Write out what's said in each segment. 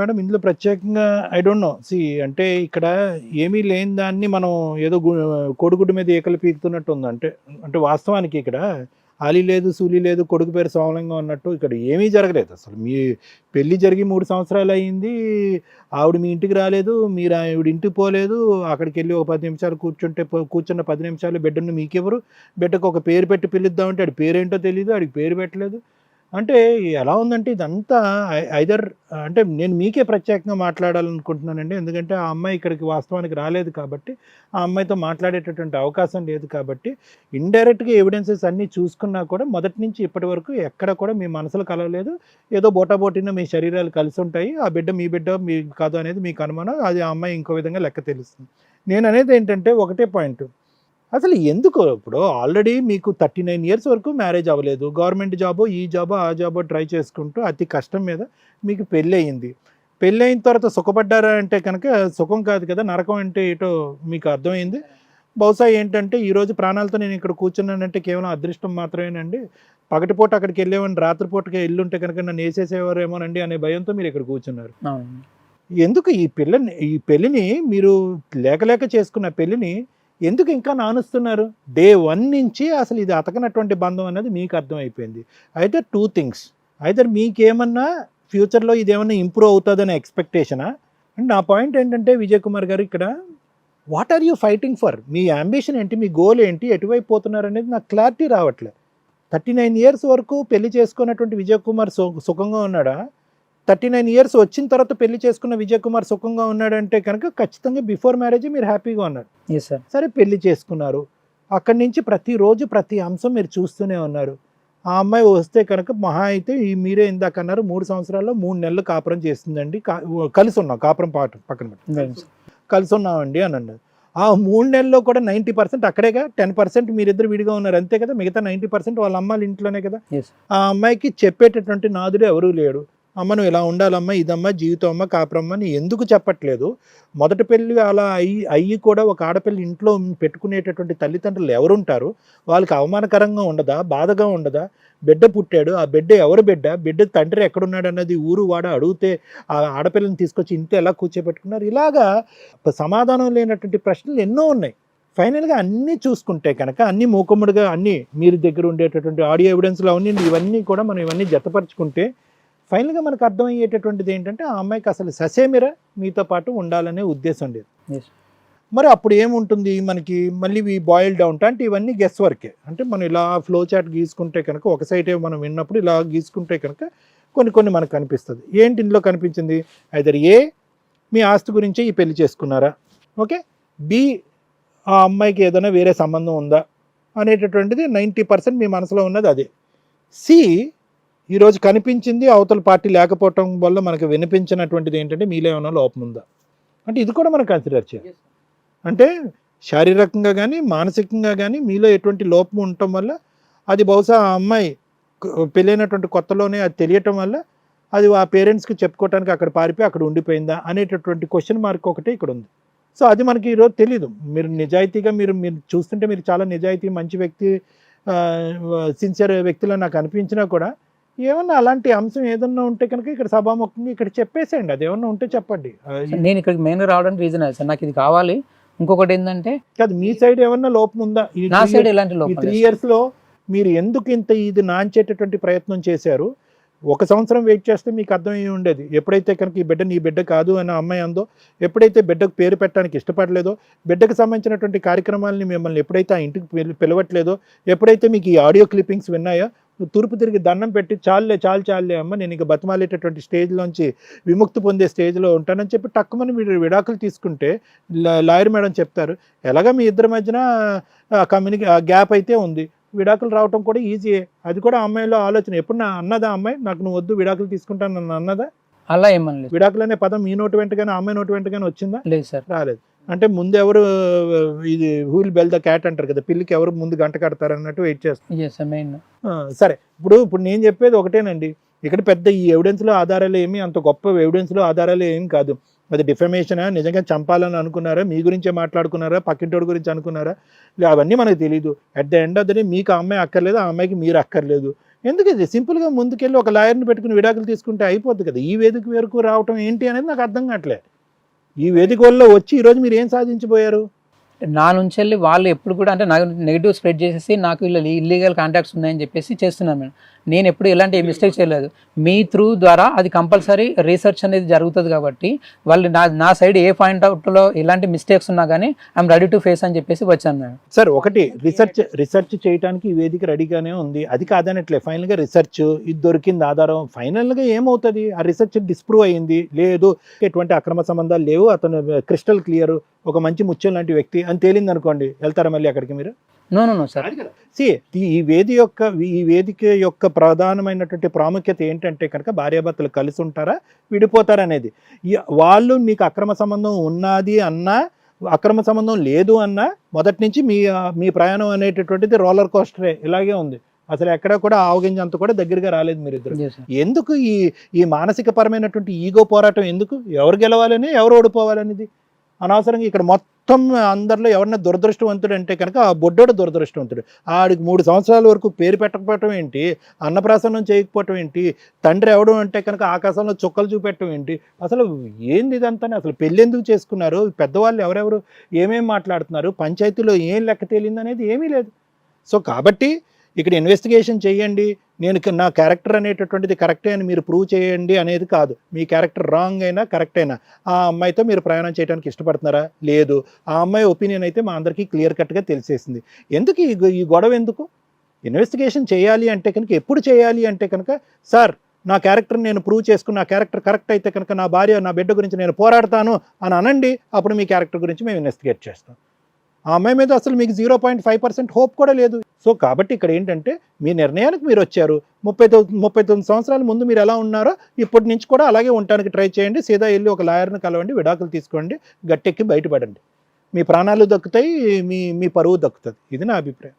Madam ఇందులో ప్రత్యేకంగా I don't know C అంటే ఇక్కడ ఏమీ లేని దాన్ని మనం ఏదో గు- మీద ఏకలు పీకుతున్నట్టు ఉంది అంటే అంటే వాస్తవానికి ఇక్కడ ఆలి లేదు సూలి లేదు కొడుకు పేరు సోమలింగం అన్నట్టు ఇక్కడ ఏమీ జరగలేదు. అసలు మీ పెళ్ళి జరిగి మూడు సంవత్సరాలు అయ్యింది ఆవిడ మీ ఇంటికి రాలేదు మీరు ఆవిడ ఇంటికి పోలేదు అక్కడికి వెళ్ళి ఒక పది నిమిషాలు కూర్చుంటే పో- కూర్చున్న పది నిమిషాలు బిడ్డను మీకెవరు? బిడ్డకు ఒక పేరు పెట్టి పిలుద్దామంటే ఆడి పేరేంటో తెలియదు ఆడికి పేరు పెట్టలేదు. అంటే ఎలా ఉందంటే ఇదంతా ఐదర్ అంటే నేను మీకే ప్రత్యేకంగా మాట్లాడాలనుకుంటున్నానండి. ఎందుకంటే ఆ అమ్మాయి ఇక్కడికి వాస్తవానికి రాలేదు కాబట్టి ఆ అమ్మాయితో మాట్లాడేటటువంటి అవకాశం లేదు కాబట్టి ఇండైరెక్ట్గా ఎవిడెన్సెస్ అన్నీ చూసుకున్నా కూడా మొదటి నుంచి ఇప్పటి వరకు ఎక్కడ కూడా మీ మనసులు కలవలేదు. ఏదో బోటాబోటిన మీ శరీరాలు కలిసి ఉంటాయి. ఆ బిడ్డ మీ బిడ్డ మీ కాదు అనేది మీకు అనుమానం. అది ఆ అమ్మాయి ఇంకో విధంగా లెక్క తెలుస్తుంది. నేను అనేది ఏంటంటే ఒకటే పాయింట్. అసలు ఎందుకు ఇప్పుడు ఆల్రెడీ మీకు థర్టీ నైన్ ఇయర్స్ వరకు మ్యారేజ్ అవ్వలేదు. గవర్నమెంట్ జాబో ఈ జాబో ఆ జాబో ట్రై చేసుకుంటూ అతి కష్టం మీద మీకు పెళ్ళి అయింది పెళ్ళి అయిన తర్వాత సుఖపడ్డారా అంటే కనుక సుఖం కాదు కదా నరకం అంటే ఏటో మీకు అర్థమైంది. బహుశా ఏంటంటే ఈ రోజు ప్రాణాలతో నేను ఇక్కడ కూర్చున్నానంటే కేవలం అదృష్టం మాత్రమేనండి. పగటిపూట అక్కడికి వెళ్ళేవాడిని రాత్రిపూటకి ఎల్లుంటే కనుక నన్ను వేసేసేవారేమోనండి అనే భయంతో మీరు ఇక్కడ కూర్చున్నారు. ఎందుకు ఈ పిల్లని ఈ పెళ్ళిని మీరు లేక లేక చేసుకున్న పెళ్ళిని ఎందుకు ఇంకా నానుస్తున్నారు? డే వన్ నుంచి అసలు ఇది అతకనటువంటి బంధం అనేది మీకు అర్థమైపోయింది. అయితే టూ థింగ్స్ అయితే మీకేమన్నా ఫ్యూచర్లో ఇదేమన్నా ఇంప్రూవ్ అవుతుందనే ఎక్స్పెక్టేషనా అండ్ నా పాయింట్ ఏంటంటే విజయ్ కుమార్ గారు ఇక్కడ what are you fighting for me ambition ఏంటి? మీ గోల్ ఏంటి? ఎటువైపు పోతున్నారు? అనేది నాకు క్లారిటీ రావట్లేదు. థర్టీ నైన్ ఇయర్స్ వరకు పెళ్ళి చేసుకున్నటువంటి విజయ్ కుమార్ సు సుఖంగా ఉన్నాడా? థర్టీ నైన్ ఇయర్స్ వచ్చిన తర్వాత పెళ్ళి చేసుకున్న విజయ్ కుమార్ సుఖంగా ఉన్నాడంటే కనుక ఖచ్చితంగా బిఫోర్ మ్యారేజ్ మీరు హ్యాపీగా ఉన్నారు. సార్ సరే పెళ్ళి చేసుకున్నారు. అక్కడి నుంచి ప్రతిరోజు ప్రతి అంశం మీరు చూస్తూనే ఉన్నారు. ఆ అమ్మాయి వస్తే కనుక మహా అయితే ఈ మీరే ఇందాక అన్నారు మూడు సంవత్సరాల్లో మూడు నెలలు కాపురం చేస్తుందండి. కలిసి ఉన్నాం కాపురం పాట పక్కన కలిసి ఉన్నామండి అని అన్నారు. ఆ మూడు నెలల్లో కూడా నైంటీ పర్సెంట్ అక్కడేగా టెన్ పర్సెంట్ మీరిద్దరు విడిగా ఉన్నారు. అంతే కదా మిగతా నైంటీ పర్సెంట్ వాళ్ళ అమ్మాయిల ఇంట్లోనే కదా. ఆ అమ్మాయికి చెప్పేటటువంటి నాదుడు ఎవరూ లేడు. అమ్మ నువ్వు ఇలా ఉండాలమ్మా ఇదమ్మా జీవితం అమ్మ కాపురమ్మ అని ఎందుకు చెప్పట్లేదు? మొదటి పెళ్ళి అలా అయ్యి అయ్యి కూడా ఒక ఆడపిల్ల ఇంట్లో పెట్టుకునేటటువంటి తల్లిదండ్రులు ఎవరుంటారు? వాళ్ళకి అవమానకరంగా ఉండదా? బాధగా ఉండదా? బిడ్డ పుట్టాడు ఆ బిడ్డ ఎవరు బిడ్డ? బిడ్డ తండ్రి ఎక్కడున్నాడు అన్నది ఊరు వాడ అడిగితే ఆ ఆడపిల్లని తీసుకొచ్చి ఇంట్లో ఎలా కూర్చోబెట్టుకున్నారు? ఇలాగా సమాధానం లేనటువంటి ప్రశ్నలు ఎన్నో ఉన్నాయి. ఫైనల్గా అన్నీ చూసుకుంటే కనుక అన్ని మూకుమ్మడిగా అన్నీ మీరు దగ్గర ఉండేటటువంటి ఆడియో ఎవిడెన్స్లు అవన్నీ ఇవన్నీ కూడా మనం ఇవన్నీ జతపరుచుకుంటే ఫైనల్గా మనకు అర్థమయ్యేటటువంటిది ఏంటంటే ఆ అమ్మాయికి అసలు ససేమిర మీతో పాటు ఉండాలనే ఉద్దేశం లేదు. మరి అప్పుడు ఏముంటుంది? మనకి మళ్ళీ ఈ బాయిల్ డౌన్ అంటే ఇవన్నీ గెస్ వర్కే అంటే మనం ఇలా ఫ్లో చాట్ గీసుకుంటే కనుక ఒక సైటే మనం విన్నప్పుడు ఇలా గీసుకుంటే కనుక కొన్ని కొన్ని మనకు కనిపిస్తుంది. ఏంటి ఇందులో కనిపించింది? ఐదర్ ఏ మీ ఆస్తి గురించి ఈ పెళ్ళి చేసుకున్నారా? ఓకే? బి ఆ అమ్మాయికి ఏదైనా వేరే సంబంధం ఉందా? అనేటటువంటిది నైంటీ పర్సెంట్ మీ మనసులో ఉన్నది అదే. సి ఈరోజు కనిపించింది అవతల పార్టీ లేకపోవటం వల్ల మనకు వినిపించినటువంటిది ఏంటంటే మీలో ఏమైనా లోపం ఉందా? అంటే ఇది కూడా మనం కన్సిడర్ చేయాలి. అంటే శారీరకంగా కానీ మానసికంగా కానీ మీలో ఎటువంటి లోపం ఉండటం వల్ల అది బహుశా ఆ అమ్మాయి పెళ్ళైనటువంటి కొత్తలోనే అది తెలియటం వల్ల అది ఆ పేరెంట్స్కి చెప్పుకోవడానికి అక్కడ పారిపోయి అక్కడ ఉండిపోయిందా అనేటటువంటి క్వశ్చన్ మార్క్ ఒకటే ఇక్కడ ఉంది. సో అది మనకి ఈరోజు తెలియదు మీరు నిజాయితీగా మీరు మీరు చూస్తుంటే మీరు చాలా నిజాయితీ మంచి వ్యక్తి సిన్సియర్ వ్యక్తిలో నాకు అనిపించినా కూడా ఏమన్నా అలాంటి అంశం ఏదన్నా ఉంటే కనుక ఇక్కడ సభాముఖంగా ఇక్కడ చెప్పేసేయండి. అది ఏమన్నా ఉంటే చెప్పండి. నేను ఇక్కడికి మెయిన్ రావడానికి రీజన్ అది సార్. నాకు ఇది కావాలి. ఇంకొకటి ఏంటంటే కాదు మీ సైడ్ ఏమన్నా లోపం ఉందా? నా సైడ్ ఎలాంటి లోపం త్రీ. ఇయర్స్లో మీరు ఎందుకు ఇంత ఇది నాంచేటటువంటి ప్రయత్నం చేశారు? ఒక సంవత్సరం వెయిట్ చేస్తే మీకు అర్థమై ఉండేది. ఎప్పుడైతే కనుక ఈ బిడ్డ నీ బిడ్డ కాదు అని అమ్మాయి అందో ఎప్పుడైతే బిడ్డకు పేరు పెట్టడానికి ఇష్టపడలేదో బిడ్డకు సంబంధించినటువంటి కార్యక్రమాలని మిమ్మల్ని ఎప్పుడైతే ఆ ఇంటికి పిల- పిలవట్లేదో ఎప్పుడైతే మీకు ఈ ఆడియో క్లిప్పింగ్స్ విన్నాయో తూర్పు తిరిగి దండం పెట్టి చాలులే చాలు చాలులే అమ్మ నేను ఇక బతిమాలేటటువంటి స్టేజ్లోంచి విముక్తి పొందే స్టేజ్లో ఉంటానని చెప్పి టక్కుమని మీరు విడాకులు తీసుకుంటే లాయర్ మేడం చెప్తారు. ఎలాగ మీ ఇద్దరి మధ్యన కమ్యూనికే గ్యాప్ అయితే ఉంది. విడాకులు రావటం కూడా ఈజీయే అది కూడా అమ్మాయిలో ఆలోచన. ఎప్పుడు నా అన్నదా అమ్మాయి? నాకు నువ్వు వద్దు విడాకులు తీసుకుంటాను నన్ను అన్నదా? అలా ఏమని లేదు విడాకులు అనే పదం మీ నోటి వెంటగానే అమ్మాయి నోటి వెంటగానే వచ్చిందా? లేదు సార్. రాలేదు. అంటే ముందు ఎవరు ఇది హూల్ బెల్ ద క్యాట్ అంటారు కదా పిల్లికి ఎవరు ముందు గంట కడతారు అన్నట్టు వెయిట్ చేస్తారు సరే ఇప్పుడు ఇప్పుడు నేను చెప్పేది ఒకటేనండి. ఇక్కడ పెద్ద ఈ ఎవిడెన్స్లో ఆధారాలు ఏమి అంత గొప్ప ఎవిడెన్స్లో ఆధారాలు ఏం కాదు. అది డిఫమేషనా నిజంగా చంపాలని అనుకున్నారా? మీ గురించే మాట్లాడుకున్నారా? పక్కింటోడి గురించి అనుకున్నారా? అవన్నీ మనకు తెలియదు at the end of the day మీకు ఆ అమ్మాయి అక్కర్లేదు ఆ అమ్మాయికి మీరు అక్కర్లేదు. ఎందుకు ఇది? సింపుల్గా ముందుకెళ్ళి ఒక లాయర్ని పెట్టుకుని విడాకులు తీసుకుంటే అయిపోద్ది కదా. ఈ వేదిక వరకు రావటం ఏంటి అనేది నాకు అర్థం కావట్లే. ఈ వేదిక వల్ల వచ్చి ఈరోజు మీరు ఏం సాధించిపోయారు నా నుంచి వెళ్ళి వాళ్ళు ఎప్పుడు కూడా అంటే నాకు నెగిటివ్ స్ప్రెడ్ చేసేసి నాకు ఇలా ఇల్లీగల్ కాంటాక్ట్స్ ఉన్నాయని చెప్పేసి చేస్తున్నాను మేడం. నేను ఎప్పుడు ఎలాంటి మిస్టేక్ చేయలేదు. మీ త్రూ ద్వారా అది కంపల్సరీ రీసెర్చ్ అనేది జరుగుతుంది కాబట్టి వాళ్ళు నా నా సైడ్ ఏ పాయింట్ అవుట్లో ఎలాంటి మిస్టేక్స్ ఉన్నా కానీ ఐఎమ్ రెడీ టు ఫేస్ అని చెప్పేసి వచ్చాను నేను సార్ ఒకటి రీసెర్చ్ రీసెర్చ్ చేయడానికి ఈ వేదిక రెడీగానే ఉంది. అది కాదనట్లే ఫైనల్గా రీసెర్చ్ ఇది దొరికింది ఆధారం. ఫైనల్గా ఏమవుతుంది? ఆ రీసెర్చ్ డిస్ప్రూవ్ అయింది. లేదు ఎటువంటి అక్రమ సంబంధాలు లేవు. అతను uh, క్రిస్టల్ క్లియర్ ఒక మంచి ముత్యం లాంటి వ్యక్తి అని తేలింది అనుకోండి వెళ్తారా మళ్ళీ అక్కడికి మీరు? నో నో నో సార్ సి ఈ వేది యొక్క ఈ వేదిక యొక్క ప్రధానమైనటువంటి ప్రాముఖ్యత ఏంటంటే కనుక భార్యాభర్తలు కలిసి ఉంటారా విడిపోతారా అనేది. వాళ్ళు మీకు అక్రమ సంబంధం ఉన్నది అన్నా అక్రమ సంబంధం లేదు అన్నా మొదటి నుంచి మీ మీ ప్రయాణం అనేటటువంటిది రోలర్ కోస్టరే ఇలాగే ఉంది. అసలు ఎక్కడ కూడా ఆవగింజంత కూడా దగ్గరగా రాలేదు మీరు ఇద్దరు. ఎందుకు ఈ ఈ మానసిక పరమైనటువంటి ఈగో పోరాటం ఎందుకు? ఎవరు గెలవాలని ఎవరు ఓడిపోవాలనేది. అనవసరంగా ఇక్కడ మొత్తం మొత్తం అందరిలో ఎవరైనా దురదృష్టవంతుడు అంటే కనుక ఆ బొడ్డోడు దురదృష్టవంతుడు. ఆడికి మూడు సంవత్సరాల వరకు పేరు పెట్టకపోవటం ఏంటి? అన్నప్రాసనం చేయకపోవటం ఏంటి? తండ్రి ఎవడం అంటే కనుక ఆకాశంలో చుక్కలు చూపెట్టడం ఏంటి? అసలు ఏంది ఇదంతా అసలు పెళ్ళి ఎందుకు చేసుకున్నారు? పెద్దవాళ్ళు ఎవరెవరు? ఏమేమి మాట్లాడుతున్నారు? పంచాయతీలో ఏం లెక్క తేలింది అనేది ఏమీ లేదు. సో కాబట్టి ఇక్కడ ఇన్వెస్టిగేషన్ చేయండి. నేను నా క్యారెక్టర్ అనేటటువంటిది కరెక్టే అని మీరు ప్రూవ్ చేయండి అనేది కాదు. మీ క్యారెక్టర్ రాంగ్ అయినా కరెక్ట్ అయినా. ఆ అమ్మాయితో మీరు ప్రయాణం చేయడానికి ఇష్టపడుతున్నారా? లేదు. ఆ అమ్మాయి ఒపీనియన్ అయితే మా అందరికీ క్లియర్ కట్గా తెలిసేసింది. ఎందుకు ఈ గొ- ఈ గొడవ ఎందుకు? ఇన్వెస్టిగేషన్ చేయాలి అంటే కనుక ఎప్పుడు చేయాలి అంటే కనుక సార్ నా క్యారెక్టర్ నేను ప్రూవ్ చేసుకుని నా క్యారెక్టర్ కరెక్ట్ అయితే కనుక నా భార్య నా బిడ్డ గురించి నేను పోరాడతాను అని అనండి. అప్పుడు మీ క్యారెక్టర్ గురించి మేము ఇన్వెస్టిగేట్ చేస్తాం. ఆ అమ్మాయి మీద అసలు మీకు zero point five percent hope కూడా లేదు. సో కాబట్టి ఇక్కడ ఏంటంటే మీ నిర్ణయానికి మీరు వచ్చారు. ముప్పై తొమ్మిది ముప్పై తొమ్మిది సంవత్సరాల ముందు మీరు ఎలా ఉన్నారో ఇప్పటి నుంచి కూడా అలాగే ఉండడానికి ట్రై చేయండి. సీదా వెళ్ళి ఒక లాయర్ని కలవండి విడాకులు తీసుకోండి గట్టెక్కి బయటపడండి. మీ ప్రాణాలు దక్కుతాయి మీ మీ పరువు దక్కుతుంది. ఇది నా అభిప్రాయం.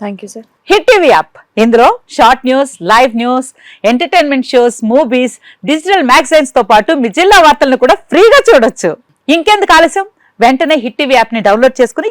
Thank you sir hit TV app ఇందులో short news live news entertainment shows movies digital మ్యాగజైన్స్తో పాటు మీ జిల్లా వార్తలను కూడా ఫ్రీగా చూడొచ్చు. ఇంకెందుకు ఆలస్యం? వెంటనే హిట్ టీవీ యాప్ని డౌన్లోడ్ చేసుకుని